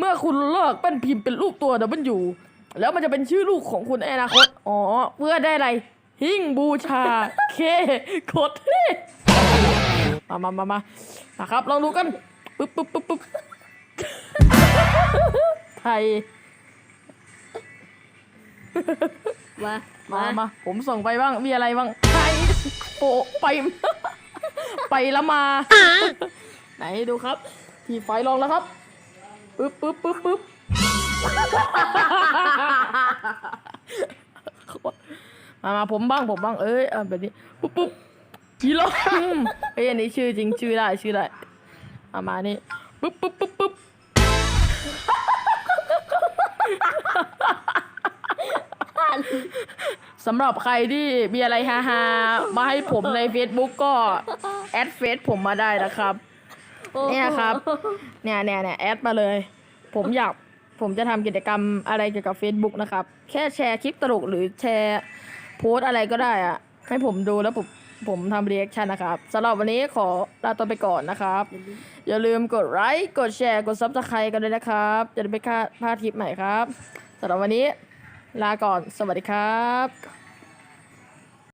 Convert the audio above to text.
เมื่อคุณเลิกเป็นพิมพ์เป็นรูปตัว W แล้วมันจะเป็นชื่อลูกของคุณในอนาคต อ๋อ เพื่อได้อะไร หิ้งบูชา เคโคตรเท่มามามามานะครับลองดูกันปึ๊บปึ๊บปึ๊บปึ๊บไทย มา มา มามาผมส่งไปบ้าง มีอะไรบ้างไทยโปะไป ไปแล้วมา ไหนดูครับ ที่ไฟลองแล้วครับ ปึ๊บปึ๊บปึ๊บปึ๊บมามาผมบ้างผมบ้างเอ้ยแบบนี้ปุ๊บปุ๊บฮีโร่เอ้ยอันนี้ชื่อจริงชื่อได้ชื่อได้มามานี่ปุ๊บปุ๊บปุ๊บปุ๊บสำหรับใครที่มีอะไรฮาๆมาให้ผมใน Facebook ก็ แอดเฟซผมมาได้นะครับ เนี่ยครับ เนี่ยเนี่ยเนี่ยแอดมาเลย ผมอยากผมจะทำกิจกรรมอะไรเกี่ยวกับ Facebook นะครับ แค่แชร์คลิปตลกหรือแชร์โพสต์อะไรก็ได้อะให้ผมดูแล้วผมผมทำเรีแอคชั่นนะครับสำหรับวันนี้ขอลาตัวไปก่อนนะครับ อย่าลืมกดไลค์กดแชร์กดซับสไครต์กันด้วยนะครับ จะได้ไม่พลาดคลิปใหม่ครับสำหรับวันนี้ลาก่อนสวัสดีครับ